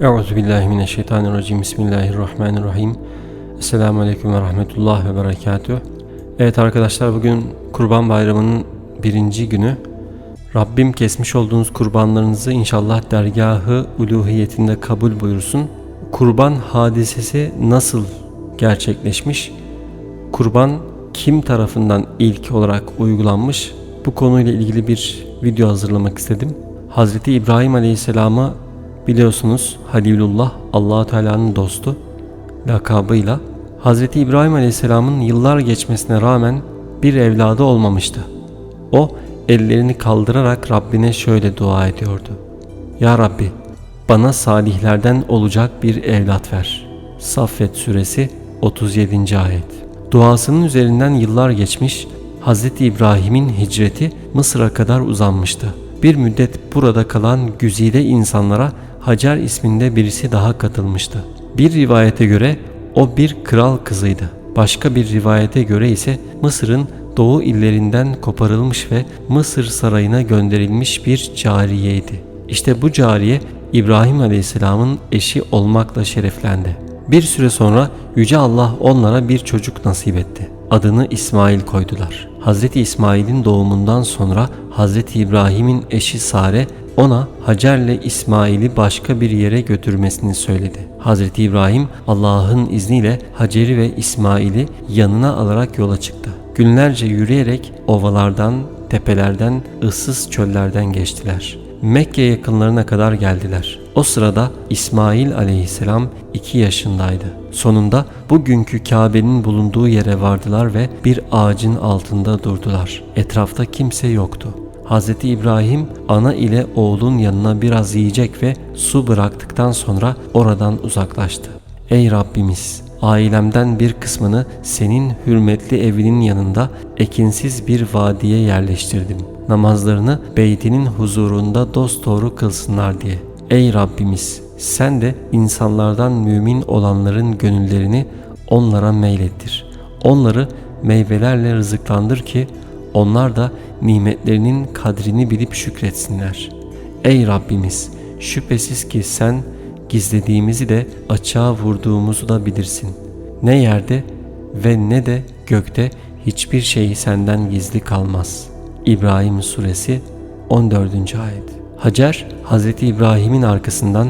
Euzu billahi mineşşeytanirracim. Bismillahirrahmanirrahim. Esselamu aleyküm ve rahmetullah ve berekatüh. Evet arkadaşlar bugün Kurban Bayramı'nın birinci günü. Rabbim kesmiş olduğunuz kurbanlarınızı inşallah dergahı uluhiyetinde kabul buyursun. Kurban hadisesi nasıl gerçekleşmiş? Kurban kim tarafından ilk olarak uygulanmış? Bu konuyla ilgili bir video hazırlamak istedim. Hazreti İbrahim Aleyhisselam'ı biliyorsunuz Halilullah Allahu Teala'nın dostu lakabıyla Hazreti İbrahim Aleyhisselam'ın yıllar geçmesine rağmen bir evladı olmamıştı. O ellerini kaldırarak Rabbine şöyle dua ediyordu. Ya Rabbi bana salihlerden olacak bir evlat ver. Saffet suresi 37. ayet. Duasının üzerinden yıllar geçmiş, Hz. İbrahim'in hicreti Mısır'a kadar uzanmıştı. Bir müddet burada kalan güzide insanlara Hacer isminde birisi daha katılmıştı. Bir rivayete göre o bir kral kızıydı. Başka bir rivayete göre ise Mısır'ın doğu illerinden koparılmış ve Mısır sarayına gönderilmiş bir cariyeydi. İşte bu cariye İbrahim Aleyhisselam'ın eşi olmakla şereflendi. Bir süre sonra Yüce Allah onlara bir çocuk nasip etti. Adını İsmail koydular. Hazreti İsmail'in doğumundan sonra Hazreti İbrahim'in eşi Sare ona Hacer'le İsmail'i başka bir yere götürmesini söyledi. Hazreti İbrahim Allah'ın izniyle Hacer'i ve İsmail'i yanına alarak yola çıktı. Günlerce yürüyerek ovalardan, tepelerden, ıssız çöllerden geçtiler. Mekke yakınlarına kadar geldiler. O sırada İsmail aleyhisselam 2 yaşındaydı. Sonunda bugünkü Kabe'nin bulunduğu yere vardılar ve bir ağacın altında durdular. Etrafta kimse yoktu. Hz. İbrahim ana ile oğlun yanına biraz yiyecek ve su bıraktıktan sonra oradan uzaklaştı. Ey Rabbimiz! Ailemden bir kısmını senin hürmetli evinin yanında ekinsiz bir vadiye yerleştirdim. Namazlarını beytinin huzurunda dosdoğru kılsınlar diye. Ey Rabbimiz! Sen de insanlardan mümin olanların gönüllerini onlara meylettir. Onları meyvelerle rızıklandır ki onlar da nimetlerinin kadrini bilip şükretsinler. Ey Rabbimiz! Şüphesiz ki sen gizlediğimizi de açığa vurduğumuzu da bilirsin. Ne yerde ve ne de gökte hiçbir şey senden gizli kalmaz. İbrahim Suresi 14. Ayet Hacer, Hz. İbrahim'in arkasından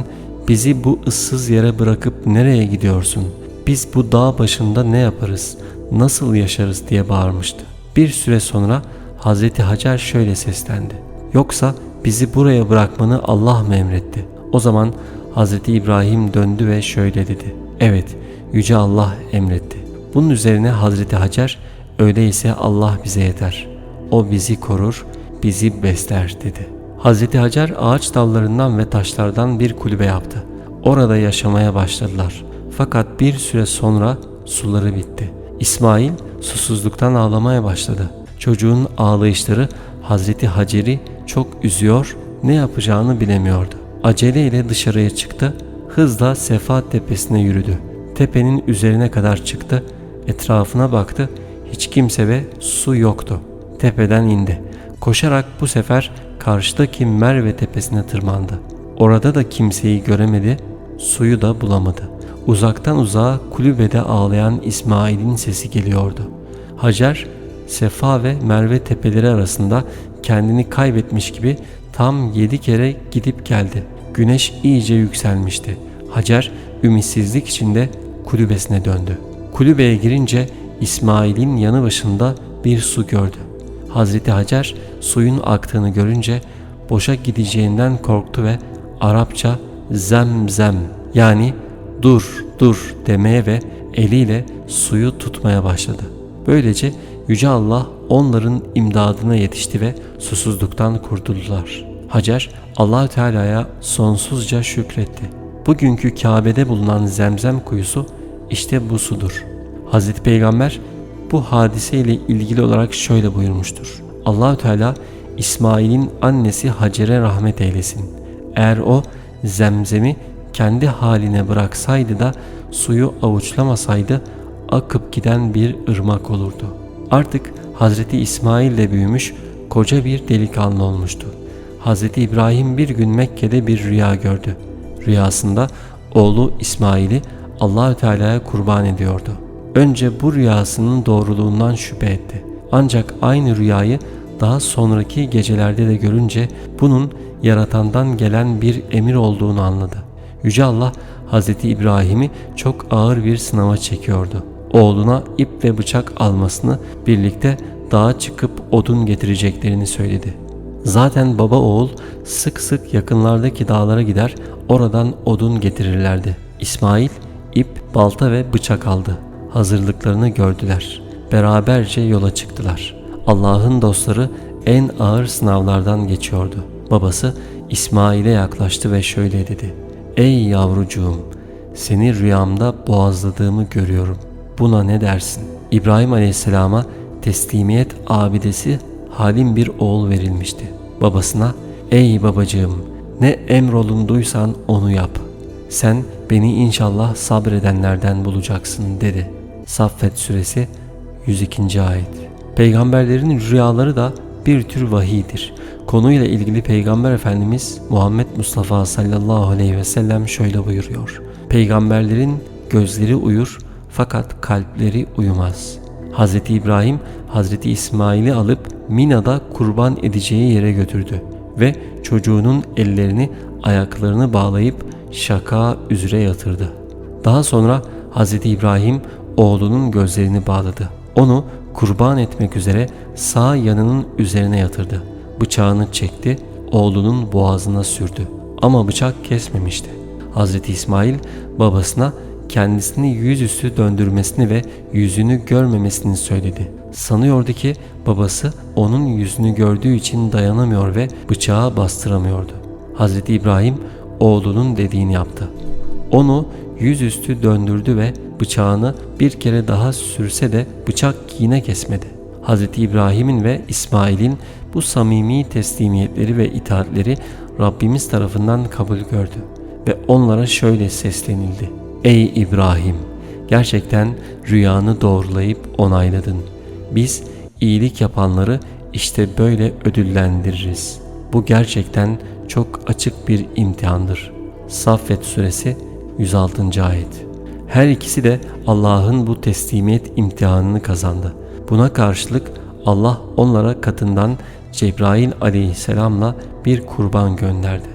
bizi bu ıssız yere bırakıp nereye gidiyorsun? Biz bu dağ başında ne yaparız? Nasıl yaşarız diye bağırmıştı. Bir süre sonra Hz. Hacer şöyle seslendi. Yoksa bizi buraya bırakmanı Allah mı emretti? O zaman Hz. İbrahim döndü ve şöyle dedi. Evet, Yüce Allah emretti. Bunun üzerine Hazreti Hacer, öyleyse Allah bize yeter. O bizi korur, bizi besler dedi. Hazreti Hacer ağaç dallarından ve taşlardan bir kulübe yaptı. Orada yaşamaya başladılar. Fakat bir süre sonra suları bitti. İsmail susuzluktan ağlamaya başladı. Çocuğun ağlayışları Hazreti Hacer'i çok üzüyor, ne yapacağını bilemiyordu. Aceleyle dışarıya çıktı, hızla Sefa tepesine yürüdü. Tepenin üzerine kadar çıktı, etrafına baktı, hiç kimse ve su yoktu. Tepeden indi. Koşarak bu sefer karşıdaki Merve tepesine tırmandı. Orada da kimseyi göremedi, suyu da bulamadı. Uzaktan uzağa kulübede ağlayan İsmail'in sesi geliyordu. Hacer, Sefa ve Merve tepeleri arasında kendini kaybetmiş gibi tam yedi kere gidip geldi. Güneş iyice yükselmişti. Hacer ümitsizlik içinde kulübesine döndü. Kulübeye girince İsmail'in yanı başında bir su gördü. Hazreti Hacer suyun aktığını görünce boşa gideceğinden korktu ve Arapça zemzem yani dur dur demeye ve eliyle suyu tutmaya başladı. Böylece Yüce Allah onların imdadına yetişti ve susuzluktan kurtuldular. Hacer allah Teala'ya sonsuzca şükretti. Bugünkü Kabe'de bulunan zemzem kuyusu işte bu sudur. Hazreti Peygamber bu hadise ile ilgili olarak şöyle buyurmuştur. Allahü Teala İsmail'in annesi Hacer'e rahmet eylesin. Eğer o zemzemi kendi haline bıraksaydı da suyu avuçlamasaydı akıp giden bir ırmak olurdu. Artık Hazreti İsmail de büyümüş koca bir delikanlı olmuştu. Hazreti İbrahim bir gün Mekke'de bir rüya gördü. rüyasında oğlu İsmail'i Allahü Teala'ya kurban ediyordu. Önce bu rüyasının doğruluğundan şüphe etti. Ancak aynı rüyayı daha sonraki gecelerde de görünce bunun yaratandan gelen bir emir olduğunu anladı. Yüce Allah Hz. İbrahim'i çok ağır bir sınava çekiyordu. Oğluna ip ve bıçak almasını birlikte dağa çıkıp odun getireceklerini söyledi. Zaten baba oğul sık sık yakınlardaki dağlara gider oradan odun getirirlerdi. İsmail ip, balta ve bıçak aldı. Hazırlıklarını gördüler. Beraberce yola çıktılar. Allah'ın dostları en ağır sınavlardan geçiyordu. Babası İsmail'e yaklaştı ve şöyle dedi. Ey yavrucuğum seni rüyamda boğazladığımı görüyorum. Buna ne dersin? İbrahim Aleyhisselam'a teslimiyet abidesi halim bir oğul verilmişti. Babasına ey babacığım ne emrolunduysan onu yap. Sen beni inşallah sabredenlerden bulacaksın dedi. Saffet suresi 102. ayet. Peygamberlerin rüyaları da bir tür vahiydir. Konuyla ilgili Peygamber Efendimiz Muhammed Mustafa sallallahu aleyhi ve sellem şöyle buyuruyor. Peygamberlerin gözleri uyur fakat kalpleri uyumaz. Hz. İbrahim Hz. İsmail'i alıp Mina'da kurban edeceği yere götürdü ve çocuğunun ellerini ayaklarını bağlayıp şaka üzere yatırdı. Daha sonra Hz. İbrahim oğlunun gözlerini bağladı. Onu kurban etmek üzere sağ yanının üzerine yatırdı. Bıçağını çekti, oğlunun boğazına sürdü. Ama bıçak kesmemişti. Hazreti İsmail babasına kendisini yüzüstü döndürmesini ve yüzünü görmemesini söyledi. Sanıyordu ki babası onun yüzünü gördüğü için dayanamıyor ve bıçağı bastıramıyordu. Hazreti İbrahim oğlunun dediğini yaptı. Onu yüzüstü döndürdü ve bıçağını bir kere daha sürse de bıçak yine kesmedi. Hz. İbrahim'in ve İsmail'in bu samimi teslimiyetleri ve itaatleri Rabbimiz tarafından kabul gördü ve onlara şöyle seslenildi. Ey İbrahim! Gerçekten rüyanı doğrulayıp onayladın. Biz iyilik yapanları işte böyle ödüllendiririz. Bu gerçekten çok açık bir imtihandır. Saffet suresi 106. ayet. Her ikisi de Allah'ın bu teslimiyet imtihanını kazandı. Buna karşılık Allah onlara katından Cebrail aleyhisselamla bir kurban gönderdi.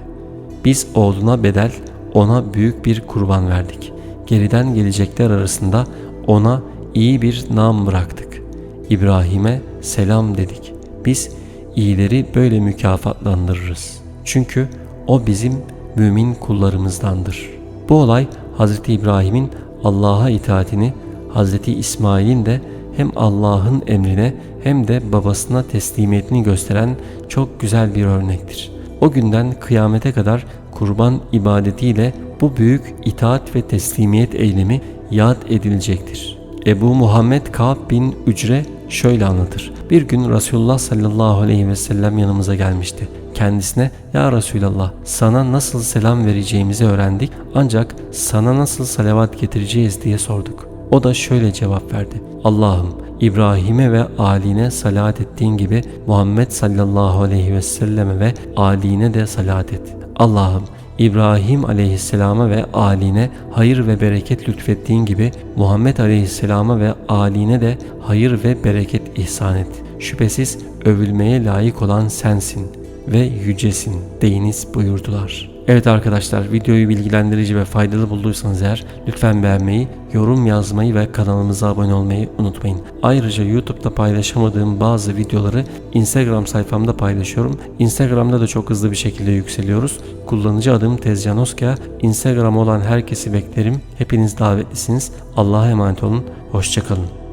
Biz oğluna bedel ona büyük bir kurban verdik. Geriden gelecekler arasında ona iyi bir nam bıraktık. İbrahim'e selam dedik. Biz iyileri böyle mükafatlandırırız. Çünkü o bizim mümin kullarımızdandır. Bu olay Hz. İbrahim'in Allah'a itaatini, Hz. İsmail'in de hem Allah'ın emrine hem de babasına teslimiyetini gösteren çok güzel bir örnektir. O günden kıyamete kadar kurban ibadetiyle bu büyük itaat ve teslimiyet eylemi yad edilecektir. Ebu Muhammed Ka'b bin Ücre şöyle anlatır. Bir gün Resulullah sallallahu aleyhi ve sellem yanımıza gelmişti. Kendisine ya Resulallah sana nasıl selam vereceğimizi öğrendik ancak sana nasıl salavat getireceğiz diye sorduk. O da şöyle cevap verdi. Allah'ım İbrahim'e ve aline salat ettiğin gibi Muhammed sallallahu aleyhi ve selleme ve aline de salat et. Allah'ım İbrahim aleyhisselama ve aline hayır ve bereket lütfettiğin gibi Muhammed aleyhisselama ve aline de hayır ve bereket ihsan et. Şüphesiz övülmeye layık olan sensin ve yücesin deyiniz buyurdular.'' Evet arkadaşlar videoyu bilgilendirici ve faydalı bulduysanız eğer lütfen beğenmeyi, yorum yazmayı ve kanalımıza abone olmayı unutmayın. Ayrıca YouTube'da paylaşamadığım bazı videoları Instagram sayfamda paylaşıyorum. Instagram'da da çok hızlı bir şekilde yükseliyoruz. Kullanıcı adım Tezcan Oskaya. Instagram olan herkesi beklerim. Hepiniz davetlisiniz. Allah'a emanet olun. Hoşçakalın.